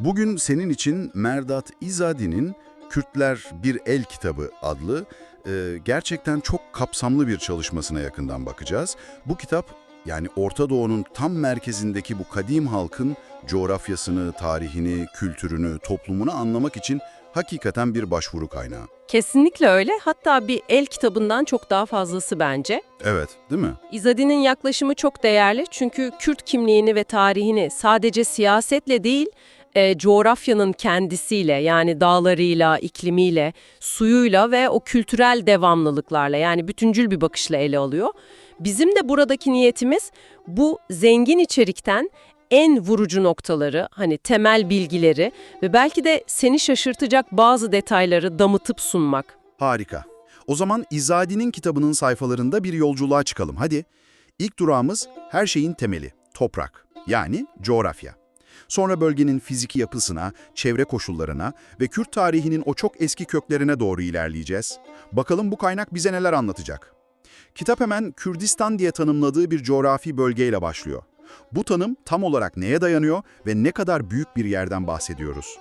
Bugün senin için Merdat İzadi'nin Kürtler Bir El Kitabı adlı e, gerçekten çok kapsamlı bir çalışmasına yakından bakacağız. Bu kitap yani Orta Doğu'nun tam merkezindeki bu kadim halkın coğrafyasını, tarihini, kültürünü, toplumunu anlamak için hakikaten bir başvuru kaynağı. Kesinlikle öyle. Hatta bir el kitabından çok daha fazlası bence. Evet, değil mi? İzadi'nin yaklaşımı çok değerli çünkü Kürt kimliğini ve tarihini sadece siyasetle değil, e, coğrafyanın kendisiyle yani dağlarıyla, iklimiyle, suyuyla ve o kültürel devamlılıklarla yani bütüncül bir bakışla ele alıyor. Bizim de buradaki niyetimiz bu zengin içerikten en vurucu noktaları, hani temel bilgileri ve belki de seni şaşırtacak bazı detayları damıtıp sunmak. Harika. O zaman İzadi'nin kitabının sayfalarında bir yolculuğa çıkalım. Hadi. İlk durağımız her şeyin temeli, toprak. Yani coğrafya. Sonra bölgenin fiziki yapısına, çevre koşullarına ve Kürt tarihinin o çok eski köklerine doğru ilerleyeceğiz. Bakalım bu kaynak bize neler anlatacak. Kitap hemen Kürdistan diye tanımladığı bir coğrafi bölgeyle başlıyor. Bu tanım tam olarak neye dayanıyor ve ne kadar büyük bir yerden bahsediyoruz?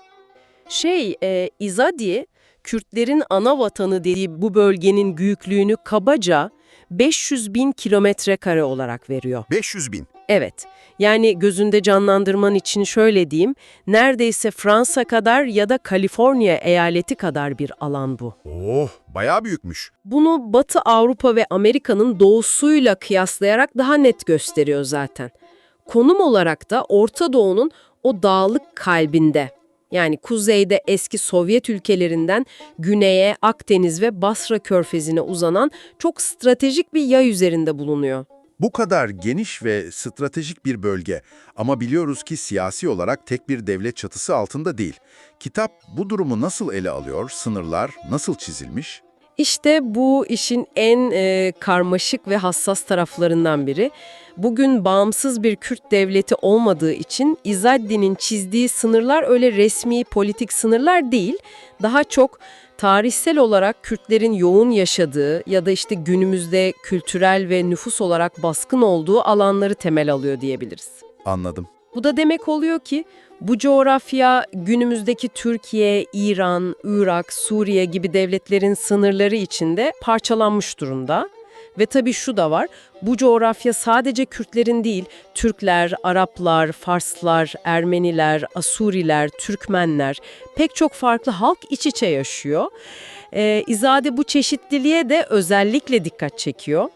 Şey, e, İzadi, Kürtlerin ana vatanı dediği bu bölgenin büyüklüğünü kabaca 500 bin kilometre kare olarak veriyor. 500 bin. Evet, yani gözünde canlandırman için şöyle diyeyim, neredeyse Fransa kadar ya da Kaliforniya eyaleti kadar bir alan bu. Oh, bayağı büyükmüş. Bunu Batı Avrupa ve Amerika'nın doğusuyla kıyaslayarak daha net gösteriyor zaten. Konum olarak da Orta Doğu'nun o dağlık kalbinde. Yani kuzeyde eski Sovyet ülkelerinden güneye Akdeniz ve Basra körfezine uzanan çok stratejik bir yay üzerinde bulunuyor. Bu kadar geniş ve stratejik bir bölge ama biliyoruz ki siyasi olarak tek bir devlet çatısı altında değil. Kitap bu durumu nasıl ele alıyor, sınırlar nasıl çizilmiş? İşte bu işin en e, karmaşık ve hassas taraflarından biri. Bugün bağımsız bir Kürt devleti olmadığı için İzaddi'nin çizdiği sınırlar öyle resmi politik sınırlar değil. Daha çok tarihsel olarak Kürtlerin yoğun yaşadığı ya da işte günümüzde kültürel ve nüfus olarak baskın olduğu alanları temel alıyor diyebiliriz. Anladım. Bu da demek oluyor ki bu coğrafya günümüzdeki Türkiye, İran, Irak, Suriye gibi devletlerin sınırları içinde parçalanmış durumda. Ve tabii şu da var, bu coğrafya sadece Kürtlerin değil, Türkler, Araplar, Farslar, Ermeniler, Asuriler, Türkmenler, pek çok farklı halk iç içe yaşıyor. Ee, İzade bu çeşitliliğe de özellikle dikkat çekiyor.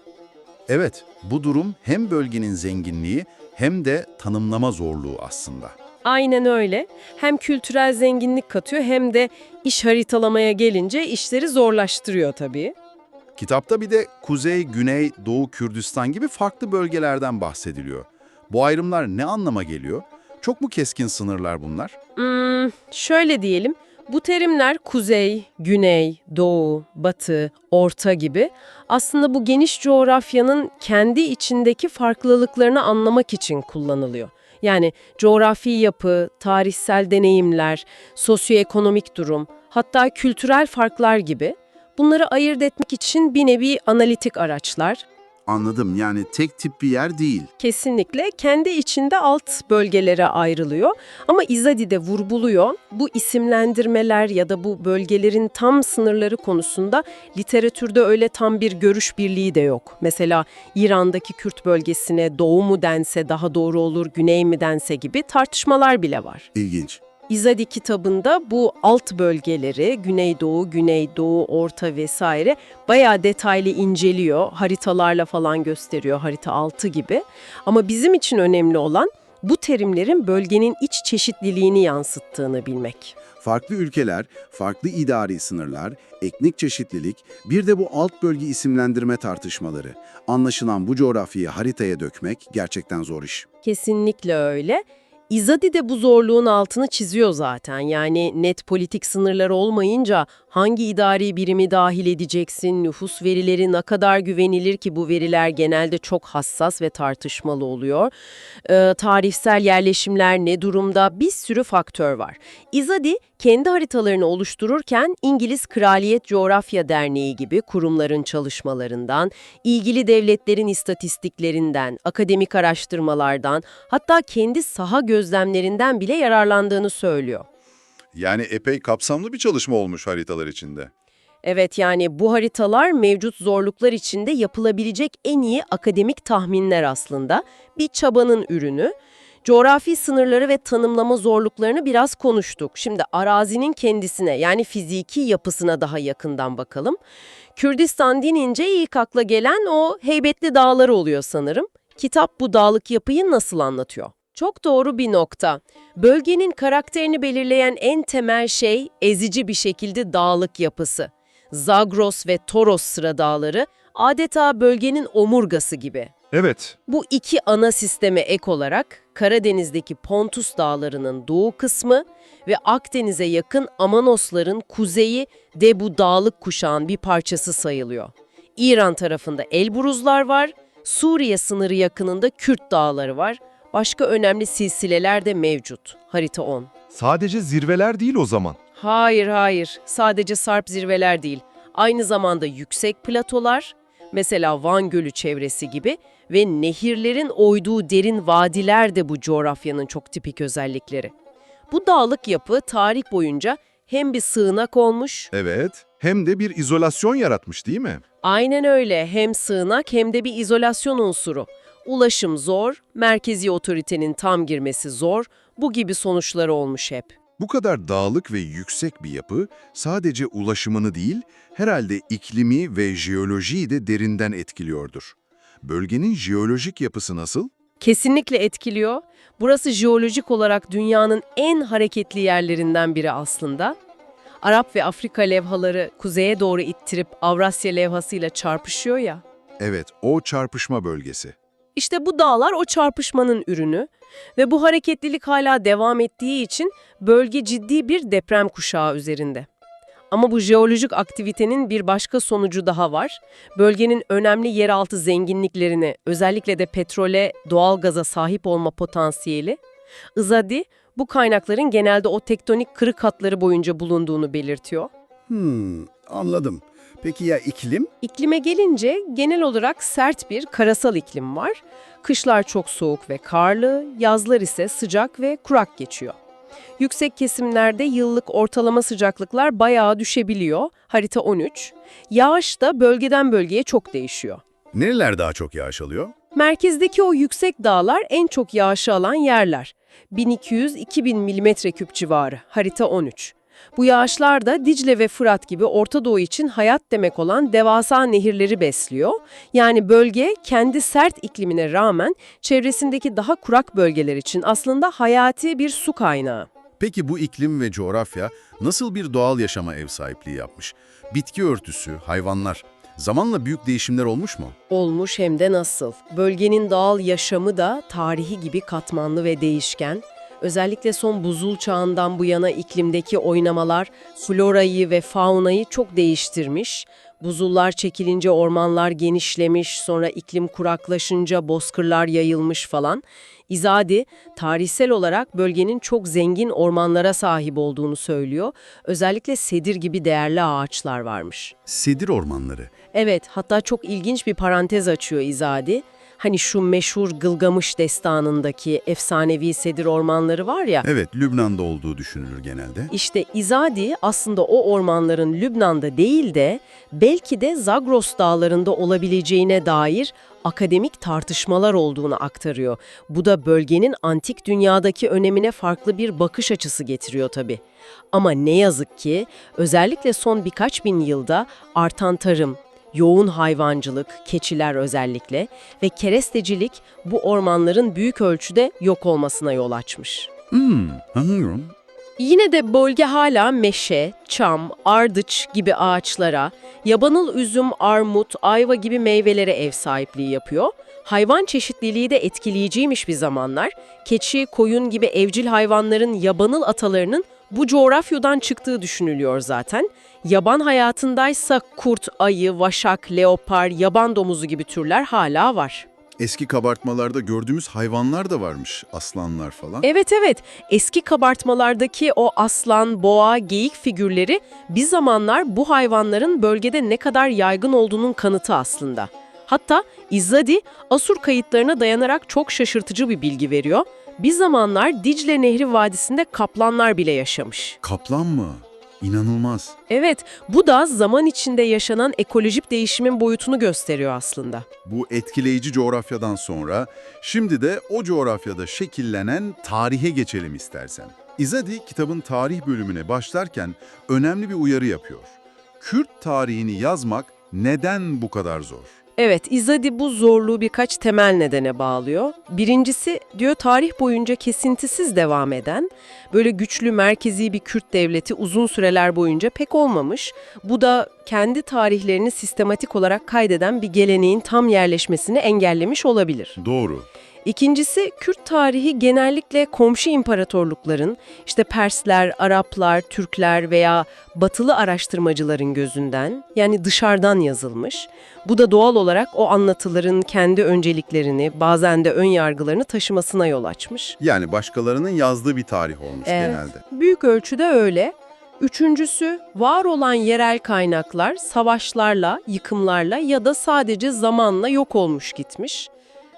Evet, bu durum hem bölgenin zenginliği hem de tanımlama zorluğu aslında. Aynen öyle. Hem kültürel zenginlik katıyor hem de iş haritalamaya gelince işleri zorlaştırıyor tabii. Kitapta bir de Kuzey, Güney, Doğu Kürdistan gibi farklı bölgelerden bahsediliyor. Bu ayrımlar ne anlama geliyor? Çok mu keskin sınırlar bunlar? Hmm, şöyle diyelim, bu terimler kuzey, güney, doğu, batı, orta gibi aslında bu geniş coğrafyanın kendi içindeki farklılıklarını anlamak için kullanılıyor. Yani coğrafi yapı, tarihsel deneyimler, sosyoekonomik durum, hatta kültürel farklar gibi bunları ayırt etmek için bir nevi analitik araçlar. Anladım, yani tek tip bir yer değil. Kesinlikle kendi içinde alt bölgelere ayrılıyor ama İzadi de vurguluyor. Bu isimlendirmeler ya da bu bölgelerin tam sınırları konusunda literatürde öyle tam bir görüş birliği de yok. Mesela İran'daki Kürt bölgesine doğu mu dense daha doğru olur, güney mi dense gibi tartışmalar bile var. İlginç. İzadi kitabında bu alt bölgeleri Güneydoğu, Güneydoğu, Orta vesaire bayağı detaylı inceliyor. Haritalarla falan gösteriyor harita altı gibi. Ama bizim için önemli olan bu terimlerin bölgenin iç çeşitliliğini yansıttığını bilmek. Farklı ülkeler, farklı idari sınırlar, etnik çeşitlilik, bir de bu alt bölge isimlendirme tartışmaları. Anlaşılan bu coğrafyayı haritaya dökmek gerçekten zor iş. Kesinlikle öyle. İzadi de bu zorluğun altını çiziyor zaten. Yani net politik sınırlar olmayınca Hangi idari birimi dahil edeceksin? Nüfus verileri ne kadar güvenilir ki bu veriler genelde çok hassas ve tartışmalı oluyor. Ee, tarihsel yerleşimler ne durumda? Bir sürü faktör var. İzadi kendi haritalarını oluştururken İngiliz Kraliyet Coğrafya Derneği gibi kurumların çalışmalarından, ilgili devletlerin istatistiklerinden, akademik araştırmalardan, hatta kendi saha gözlemlerinden bile yararlandığını söylüyor. Yani epey kapsamlı bir çalışma olmuş haritalar içinde. Evet yani bu haritalar mevcut zorluklar içinde yapılabilecek en iyi akademik tahminler aslında. Bir çabanın ürünü. Coğrafi sınırları ve tanımlama zorluklarını biraz konuştuk. Şimdi arazinin kendisine yani fiziki yapısına daha yakından bakalım. Kürdistan denince ilk akla gelen o heybetli dağları oluyor sanırım. Kitap bu dağlık yapıyı nasıl anlatıyor? Çok doğru bir nokta. Bölgenin karakterini belirleyen en temel şey ezici bir şekilde dağlık yapısı. Zagros ve Toros sıra dağları adeta bölgenin omurgası gibi. Evet, Bu iki ana sisteme ek olarak Karadeniz'deki Pontus dağlarının doğu kısmı ve Akdeniz'e yakın Amanosların kuzeyi de bu dağlık kuşağın bir parçası sayılıyor. İran tarafında Elburuzlar var, Suriye sınırı yakınında Kürt dağları var, başka önemli silsileler de mevcut. Harita 10. sadece zirveler değil o zaman. Hayır hayır, sadece sarp zirveler değil. Aynı zamanda yüksek platolar, mesela Van Gölü çevresi gibi ve nehirlerin oyduğu derin vadiler de bu coğrafyanın çok tipik özellikleri. Bu dağlık yapı tarih boyunca hem bir sığınak olmuş, Evet, hem de bir izolasyon yaratmış değil mi? aynen öyle hem sığınak hem de bir izolasyon unsuru. Ulaşım zor, merkezi otoritenin tam girmesi zor, bu gibi sonuçları olmuş hep. Bu kadar dağlık ve yüksek bir yapı sadece ulaşımını değil, herhalde iklimi ve jeolojiyi de derinden etkiliyordur. Bölgenin jeolojik yapısı nasıl? Kesinlikle etkiliyor. Burası jeolojik olarak dünyanın en hareketli yerlerinden biri aslında. Arap ve Afrika levhaları kuzeye doğru ittirip Avrasya levhasıyla çarpışıyor ya. Evet, o çarpışma bölgesi. İşte bu dağlar o çarpışmanın ürünü ve bu hareketlilik hala devam ettiği için bölge ciddi bir deprem kuşağı üzerinde. Ama bu jeolojik aktivitenin bir başka sonucu daha var. Bölgenin önemli yeraltı zenginliklerini, özellikle de petrole, doğalgaza sahip olma potansiyeli, Izadi bu kaynakların genelde o tektonik kırık hatları boyunca bulunduğunu belirtiyor. Hmm, anladım. Peki ya iklim? İklime gelince genel olarak sert bir karasal iklim var. Kışlar çok soğuk ve karlı, yazlar ise sıcak ve kurak geçiyor. Yüksek kesimlerde yıllık ortalama sıcaklıklar bayağı düşebiliyor. Harita 13. Yağış da bölgeden bölgeye çok değişiyor. Nereler daha çok yağış alıyor? Merkezdeki o yüksek dağlar en çok yağışı alan yerler. 1200-2000 milimetre küp civarı. Harita 13. Bu yağışlar da Dicle ve Fırat gibi Orta Doğu için hayat demek olan devasa nehirleri besliyor. Yani bölge kendi sert iklimine rağmen çevresindeki daha kurak bölgeler için aslında hayati bir su kaynağı. Peki bu iklim ve coğrafya nasıl bir doğal yaşama ev sahipliği yapmış? Bitki örtüsü, hayvanlar. Zamanla büyük değişimler olmuş mu? Olmuş hem de nasıl. Bölgenin doğal yaşamı da tarihi gibi katmanlı ve değişken. Özellikle son buzul çağından bu yana iklimdeki oynamalar florayı ve faunayı çok değiştirmiş. Buzullar çekilince ormanlar genişlemiş, sonra iklim kuraklaşınca bozkırlar yayılmış falan. İzadi, tarihsel olarak bölgenin çok zengin ormanlara sahip olduğunu söylüyor. Özellikle sedir gibi değerli ağaçlar varmış. Sedir ormanları. Evet, hatta çok ilginç bir parantez açıyor İzadi. Hani şu meşhur Gılgamış destanındaki efsanevi sedir ormanları var ya. Evet, Lübnan'da olduğu düşünülür genelde. İşte İzadi aslında o ormanların Lübnan'da değil de belki de Zagros dağlarında olabileceğine dair akademik tartışmalar olduğunu aktarıyor. Bu da bölgenin antik dünyadaki önemine farklı bir bakış açısı getiriyor tabii. Ama ne yazık ki özellikle son birkaç bin yılda artan tarım, yoğun hayvancılık, keçiler özellikle ve kerestecilik bu ormanların büyük ölçüde yok olmasına yol açmış. Hmm, anlıyorum. Yine de bölge hala meşe, çam, ardıç gibi ağaçlara, yabanıl üzüm, armut, ayva gibi meyvelere ev sahipliği yapıyor. Hayvan çeşitliliği de etkileyiciymiş bir zamanlar. Keçi, koyun gibi evcil hayvanların yabanıl atalarının Bu coğrafyadan çıktığı düşünülüyor zaten. Yaban hayatındaysa kurt, ayı, vaşak, leopar, yaban domuzu gibi türler hala var. Eski kabartmalarda gördüğümüz hayvanlar da varmış, aslanlar falan. Evet evet, eski kabartmalardaki o aslan, boğa, geyik figürleri bir zamanlar bu hayvanların bölgede ne kadar yaygın olduğunun kanıtı aslında. Hatta İzzadi, Asur kayıtlarına dayanarak çok şaşırtıcı bir bilgi veriyor. Bir zamanlar Dicle Nehri Vadisi'nde kaplanlar bile yaşamış. Kaplan mı? İnanılmaz. Evet, bu da zaman içinde yaşanan ekolojik değişimin boyutunu gösteriyor aslında. Bu etkileyici coğrafyadan sonra şimdi de o coğrafyada şekillenen tarihe geçelim istersen. İzadi kitabın tarih bölümüne başlarken önemli bir uyarı yapıyor. Kürt tarihini yazmak neden bu kadar zor? Evet, İzadi bu zorluğu birkaç temel nedene bağlıyor. Birincisi, diyor tarih boyunca kesintisiz devam eden, böyle güçlü merkezi bir Kürt devleti uzun süreler boyunca pek olmamış. Bu da kendi tarihlerini sistematik olarak kaydeden bir geleneğin tam yerleşmesini engellemiş olabilir. Doğru. İkincisi, Kürt tarihi genellikle komşu imparatorlukların, işte Persler, Araplar, Türkler veya batılı araştırmacıların gözünden, yani dışarıdan yazılmış. Bu da doğal olarak o anlatıların kendi önceliklerini, bazen de ön yargılarını taşımasına yol açmış. Yani başkalarının yazdığı bir tarih olmuş Evet. genelde. Büyük ölçüde öyle. Üçüncüsü, var olan yerel kaynaklar savaşlarla, yıkımlarla ya da sadece zamanla yok olmuş gitmiş.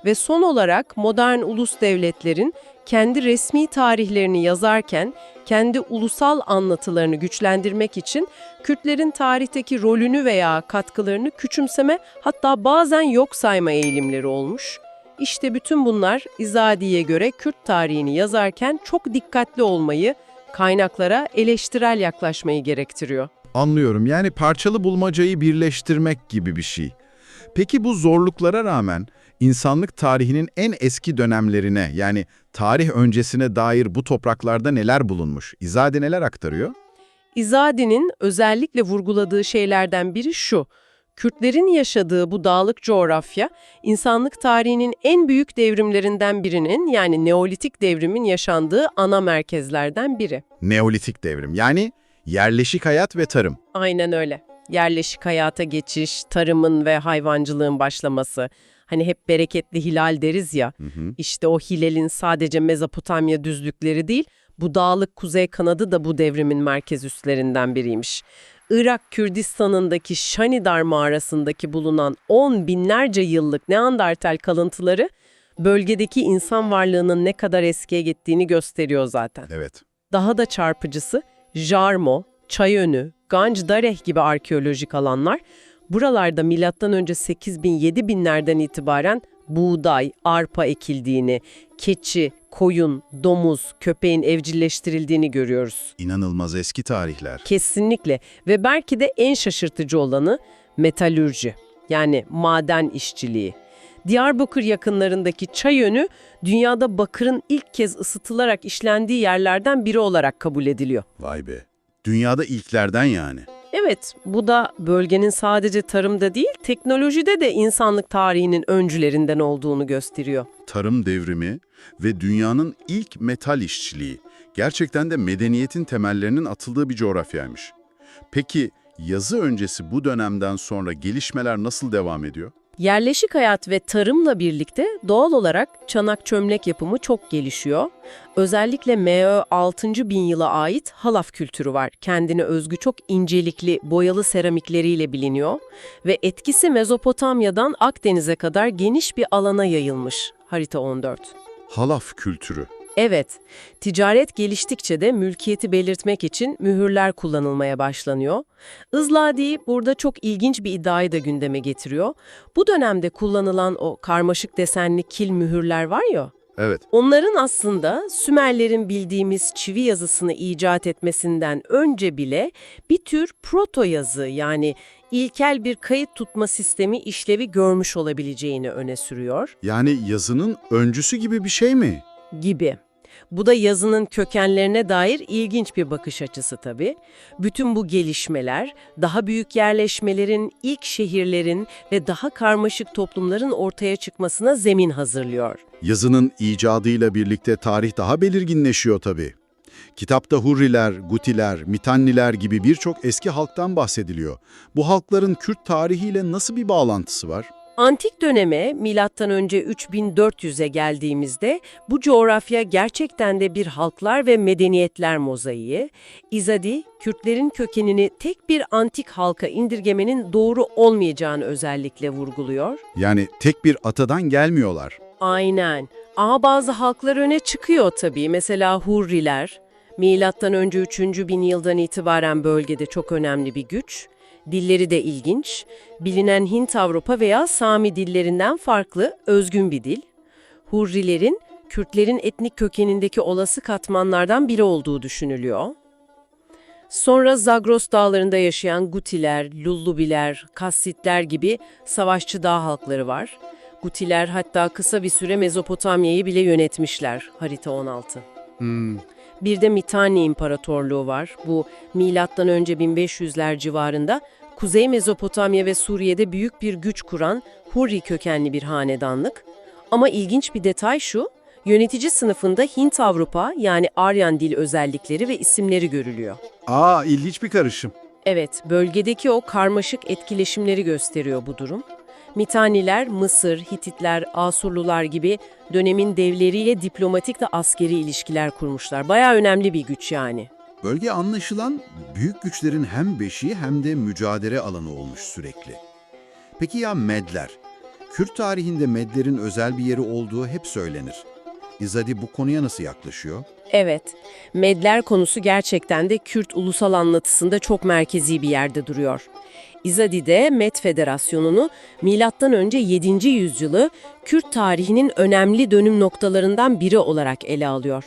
Ve son olarak modern ulus devletlerin kendi resmi tarihlerini yazarken kendi ulusal anlatılarını güçlendirmek için Kürtlerin tarihteki rolünü veya katkılarını küçümseme hatta bazen yok sayma eğilimleri olmuş. İşte bütün bunlar İzadi'ye göre Kürt tarihini yazarken çok dikkatli olmayı, kaynaklara eleştirel yaklaşmayı gerektiriyor. Anlıyorum. Yani parçalı bulmacayı birleştirmek gibi bir şey. Peki bu zorluklara rağmen insanlık tarihinin en eski dönemlerine yani tarih öncesine dair bu topraklarda neler bulunmuş? İzade neler aktarıyor? İzadi'nin özellikle vurguladığı şeylerden biri şu. Kürtlerin yaşadığı bu dağlık coğrafya, insanlık tarihinin en büyük devrimlerinden birinin yani Neolitik devrimin yaşandığı ana merkezlerden biri. Neolitik devrim yani yerleşik hayat ve tarım. Aynen öyle. Yerleşik hayata geçiş, tarımın ve hayvancılığın başlaması. Hani hep bereketli hilal deriz ya. İşte o hilalin sadece Mezopotamya düzlükleri değil, bu dağlık kuzey kanadı da bu devrimin merkez üslerinden biriymiş. Irak Kürdistan'ındaki Şanidar mağarasındaki bulunan on binlerce yıllık Neandertal kalıntıları bölgedeki insan varlığının ne kadar eskiye gittiğini gösteriyor zaten. Evet. Daha da çarpıcısı Jarmo, Çayönü, Ganj Dareh gibi arkeolojik alanlar buralarda milattan önce 8000-7000'lerden itibaren buğday, arpa ekildiğini, keçi, koyun, domuz, köpeğin evcilleştirildiğini görüyoruz. İnanılmaz eski tarihler. Kesinlikle ve belki de en şaşırtıcı olanı metalürji yani maden işçiliği. Diyarbakır yakınlarındaki Çayönü dünyada bakırın ilk kez ısıtılarak işlendiği yerlerden biri olarak kabul ediliyor. Vay be. Dünyada ilklerden yani. Evet, bu da bölgenin sadece tarımda değil, teknolojide de insanlık tarihinin öncülerinden olduğunu gösteriyor. Tarım devrimi ve dünyanın ilk metal işçiliği gerçekten de medeniyetin temellerinin atıldığı bir coğrafyaymış. Peki yazı öncesi bu dönemden sonra gelişmeler nasıl devam ediyor? Yerleşik hayat ve tarımla birlikte doğal olarak çanak çömlek yapımı çok gelişiyor. Özellikle MÖ 6. bin yıla ait halaf kültürü var. Kendine özgü çok incelikli boyalı seramikleriyle biliniyor ve etkisi Mezopotamya'dan Akdeniz'e kadar geniş bir alana yayılmış. Harita 14. Halaf kültürü. Evet, ticaret geliştikçe de mülkiyeti belirtmek için mühürler kullanılmaya başlanıyor. Izladi burada çok ilginç bir iddiayı da gündeme getiriyor. Bu dönemde kullanılan o karmaşık desenli kil mühürler var ya, Evet. onların aslında Sümerlerin bildiğimiz çivi yazısını icat etmesinden önce bile bir tür proto yazı yani ilkel bir kayıt tutma sistemi işlevi görmüş olabileceğini öne sürüyor Yani yazının öncüsü gibi bir şey mi? Gibi. Bu da yazının kökenlerine dair ilginç bir bakış açısı tabii. Bütün bu gelişmeler, daha büyük yerleşmelerin, ilk şehirlerin ve daha karmaşık toplumların ortaya çıkmasına zemin hazırlıyor. Yazının icadıyla birlikte tarih daha belirginleşiyor tabii. Kitapta Hurriler, Gutiler, Mitanniler gibi birçok eski halktan bahsediliyor. Bu halkların Kürt tarihiyle nasıl bir bağlantısı var? Antik döneme milattan önce 3400'e geldiğimizde bu coğrafya gerçekten de bir halklar ve medeniyetler mozaiği. İzadi, Kürtlerin kökenini tek bir antik halka indirgemenin doğru olmayacağını özellikle vurguluyor. Yani tek bir atadan gelmiyorlar. Aynen. Ama bazı halklar öne çıkıyor tabii. Mesela Hurriler, milattan önce 3. bin yıldan itibaren bölgede çok önemli bir güç. Dilleri de ilginç. Bilinen Hint-Avrupa veya Sami dillerinden farklı, özgün bir dil. Hurrilerin, Kürtlerin etnik kökenindeki olası katmanlardan biri olduğu düşünülüyor. Sonra Zagros dağlarında yaşayan Gutiler, Lullubiler, Kassitler gibi savaşçı dağ halkları var. Gutiler hatta kısa bir süre Mezopotamya'yı bile yönetmişler. Harita 16. Bir de Mitanni İmparatorluğu var. Bu milattan önce 1500'ler civarında Kuzey Mezopotamya ve Suriye'de büyük bir güç kuran Hurri kökenli bir hanedanlık. Ama ilginç bir detay şu, yönetici sınıfında Hint-Avrupa yani Aryan dil özellikleri ve isimleri görülüyor. Aa, ilginç bir karışım. Evet, bölgedeki o karmaşık etkileşimleri gösteriyor bu durum. Mitaniler, Mısır, Hititler, Asurlular gibi dönemin devleriyle diplomatik ve askeri ilişkiler kurmuşlar. Bayağı önemli bir güç yani. Bölge anlaşılan büyük güçlerin hem beşiği hem de mücadele alanı olmuş sürekli. Peki ya Medler? Kürt tarihinde Medlerin özel bir yeri olduğu hep söylenir. İzadi bu konuya nasıl yaklaşıyor? Evet, Medler konusu gerçekten de Kürt ulusal anlatısında çok merkezi bir yerde duruyor. İzadi'de Med Federasyonu'nu önce 7. yüzyılı Kürt tarihinin önemli dönüm noktalarından biri olarak ele alıyor.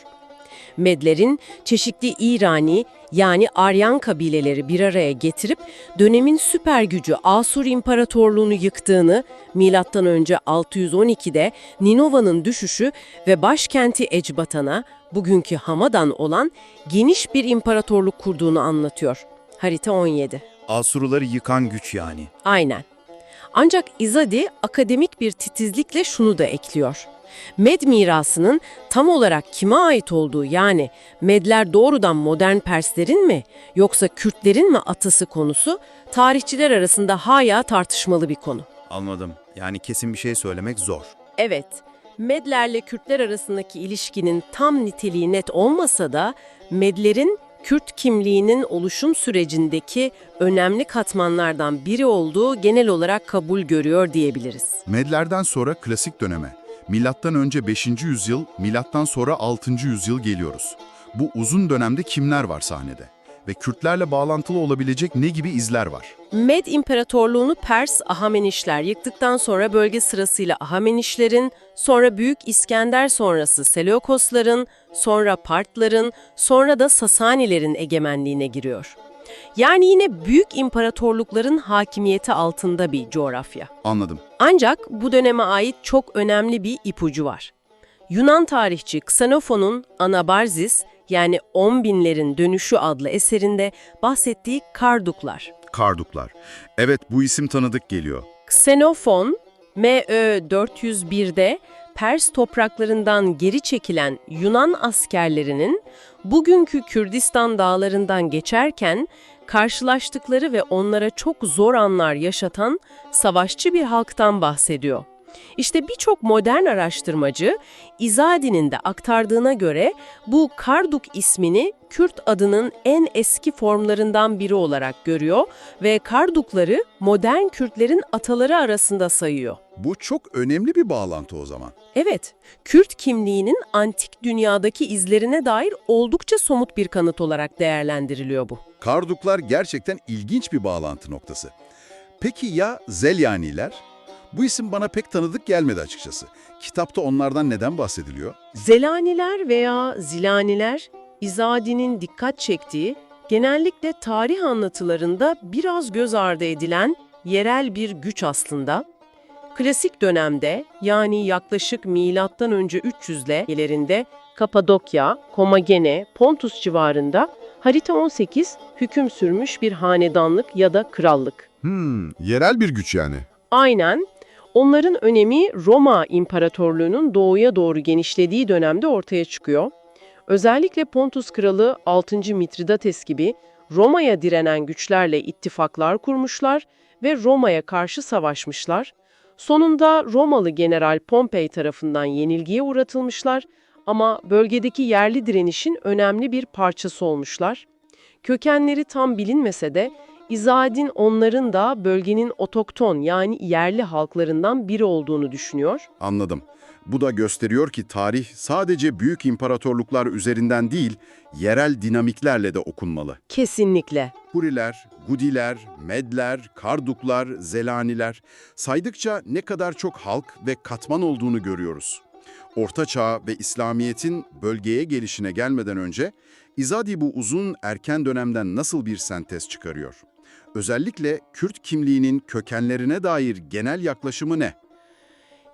Medlerin çeşitli İrani yani Aryan kabileleri bir araya getirip dönemin süper gücü Asur İmparatorluğunu yıktığını, milattan önce 612'de Ninova'nın düşüşü ve başkenti Ecbatan'a, bugünkü Hamadan olan geniş bir imparatorluk kurduğunu anlatıyor. Harita 17. Asuruları yıkan güç yani. Aynen. Ancak İzadi akademik bir titizlikle şunu da ekliyor. Med mirasının tam olarak kime ait olduğu yani Medler doğrudan modern Perslerin mi yoksa Kürtlerin mi atası konusu tarihçiler arasında hala tartışmalı bir konu. Anladım. Yani kesin bir şey söylemek zor. Evet, Medlerle Kürtler arasındaki ilişkinin tam niteliği net olmasa da Medlerin Kürt kimliğinin oluşum sürecindeki önemli katmanlardan biri olduğu genel olarak kabul görüyor diyebiliriz. Medlerden sonra klasik döneme, milattan önce 5. yüzyıl, milattan sonra 6. yüzyıl geliyoruz. Bu uzun dönemde kimler var sahnede? Ve Kürtlerle bağlantılı olabilecek ne gibi izler var? Med İmparatorluğunu Pers Ahamenişler yıktıktan sonra bölge sırasıyla Ahamenişlerin, sonra Büyük İskender sonrası Seleukosların, sonra Partların, sonra da Sasanilerin egemenliğine giriyor. Yani yine büyük imparatorlukların hakimiyeti altında bir coğrafya. Anladım. Ancak bu döneme ait çok önemli bir ipucu var. Yunan tarihçi Xenofon'un Anabarzis yani 10 binlerin dönüşü adlı eserinde bahsettiği Karduklar. Karduklar. Evet bu isim tanıdık geliyor. Xenofon, M.Ö. 401'de Pers topraklarından geri çekilen Yunan askerlerinin bugünkü Kürdistan dağlarından geçerken karşılaştıkları ve onlara çok zor anlar yaşatan savaşçı bir halktan bahsediyor. İşte birçok modern araştırmacı İzadi'nin de aktardığına göre bu Karduk ismini Kürt adının en eski formlarından biri olarak görüyor ve Kardukları modern Kürtlerin ataları arasında sayıyor. Bu çok önemli bir bağlantı o zaman. Evet, Kürt kimliğinin antik dünyadaki izlerine dair oldukça somut bir kanıt olarak değerlendiriliyor bu. Karduklar gerçekten ilginç bir bağlantı noktası. Peki ya Zelyaniler? Bu isim bana pek tanıdık gelmedi açıkçası. Kitapta onlardan neden bahsediliyor? Zelaniler veya Zilaniler, İzadi'nin dikkat çektiği, genellikle tarih anlatılarında biraz göz ardı edilen yerel bir güç aslında. Klasik dönemde yani yaklaşık milattan önce 300'le ilerinde Kapadokya, Komagene, Pontus civarında harita 18 hüküm sürmüş bir hanedanlık ya da krallık. Hmm, yerel bir güç yani. Aynen. Onların önemi Roma İmparatorluğu'nun doğuya doğru genişlediği dönemde ortaya çıkıyor. Özellikle Pontus kralı 6. Mitridates gibi Roma'ya direnen güçlerle ittifaklar kurmuşlar ve Roma'ya karşı savaşmışlar. Sonunda Romalı General Pompey tarafından yenilgiye uğratılmışlar ama bölgedeki yerli direnişin önemli bir parçası olmuşlar. Kökenleri tam bilinmese de İzadin onların da bölgenin otokton yani yerli halklarından biri olduğunu düşünüyor. Anladım. Bu da gösteriyor ki tarih sadece büyük imparatorluklar üzerinden değil, yerel dinamiklerle de okunmalı. Kesinlikle. Huriler, Gudiler, Medler, Karduklar, Zelaniler saydıkça ne kadar çok halk ve katman olduğunu görüyoruz. Orta Çağ ve İslamiyet'in bölgeye gelişine gelmeden önce İzadi bu uzun erken dönemden nasıl bir sentez çıkarıyor? Özellikle Kürt kimliğinin kökenlerine dair genel yaklaşımı ne?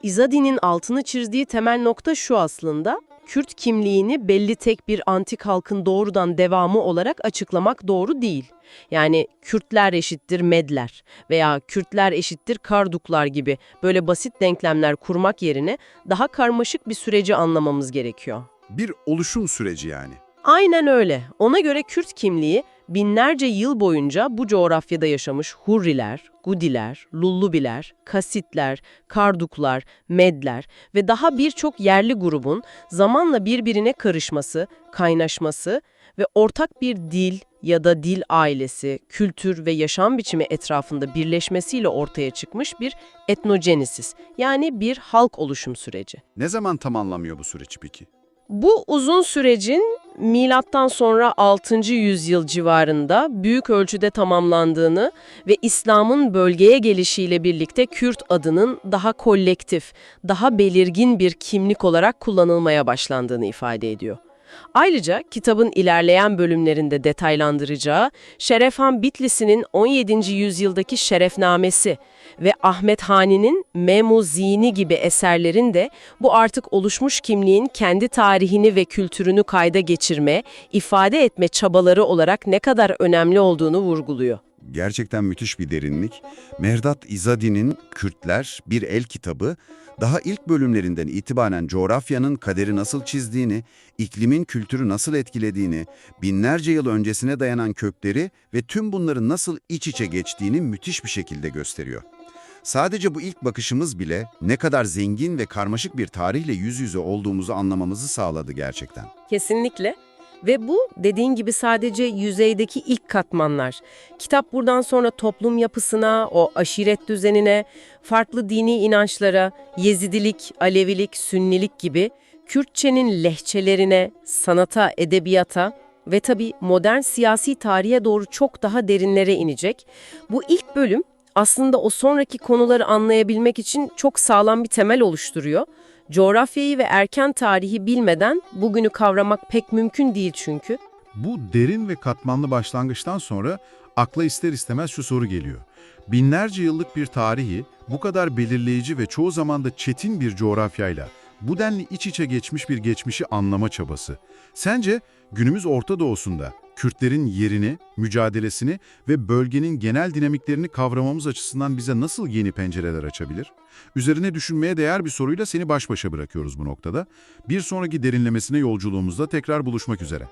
İzadi'nin altını çizdiği temel nokta şu aslında. Kürt kimliğini belli tek bir antik halkın doğrudan devamı olarak açıklamak doğru değil. Yani Kürtler eşittir Medler veya Kürtler eşittir Karduklar gibi böyle basit denklemler kurmak yerine daha karmaşık bir süreci anlamamız gerekiyor. Bir oluşum süreci yani. Aynen öyle. Ona göre Kürt kimliği binlerce yıl boyunca bu coğrafyada yaşamış Hurriler, Gudiler, Lullubiler, Kasitler, Karduklar, Medler ve daha birçok yerli grubun zamanla birbirine karışması, kaynaşması ve ortak bir dil ya da dil ailesi, kültür ve yaşam biçimi etrafında birleşmesiyle ortaya çıkmış bir etnogenesis yani bir halk oluşum süreci. Ne zaman tamamlanıyor bu süreç peki? Bu uzun sürecin milattan sonra 6. yüzyıl civarında büyük ölçüde tamamlandığını ve İslam'ın bölgeye gelişiyle birlikte Kürt adının daha kolektif, daha belirgin bir kimlik olarak kullanılmaya başlandığını ifade ediyor. Ayrıca kitabın ilerleyen bölümlerinde detaylandıracağı Şerefhan Bitlisi'nin 17. yüzyıldaki şerefnamesi ve Ahmet Hani'nin Memu Zini gibi eserlerin de bu artık oluşmuş kimliğin kendi tarihini ve kültürünü kayda geçirme, ifade etme çabaları olarak ne kadar önemli olduğunu vurguluyor. Gerçekten müthiş bir derinlik. Mehrdad İzadi'nin Kürtler bir el kitabı, daha ilk bölümlerinden itibaren coğrafyanın kaderi nasıl çizdiğini, iklimin kültürü nasıl etkilediğini, binlerce yıl öncesine dayanan kökleri ve tüm bunların nasıl iç içe geçtiğini müthiş bir şekilde gösteriyor. Sadece bu ilk bakışımız bile ne kadar zengin ve karmaşık bir tarihle yüz yüze olduğumuzu anlamamızı sağladı gerçekten. Kesinlikle. Ve bu dediğin gibi sadece yüzeydeki ilk katmanlar. Kitap buradan sonra toplum yapısına, o aşiret düzenine, farklı dini inançlara, Yezidilik, Alevilik, Sünnilik gibi Kürtçenin lehçelerine, sanata, edebiyata ve tabii modern siyasi tarihe doğru çok daha derinlere inecek. Bu ilk bölüm aslında o sonraki konuları anlayabilmek için çok sağlam bir temel oluşturuyor. Coğrafyayı ve erken tarihi bilmeden bugünü kavramak pek mümkün değil çünkü. Bu derin ve katmanlı başlangıçtan sonra akla ister istemez şu soru geliyor. Binlerce yıllık bir tarihi bu kadar belirleyici ve çoğu zaman da çetin bir coğrafyayla bu denli iç içe geçmiş bir geçmişi anlama çabası. Sence günümüz Orta Doğu'sunda Kürtlerin yerini, mücadelesini ve bölgenin genel dinamiklerini kavramamız açısından bize nasıl yeni pencereler açabilir? Üzerine düşünmeye değer bir soruyla seni baş başa bırakıyoruz bu noktada. Bir sonraki derinlemesine yolculuğumuzda tekrar buluşmak üzere.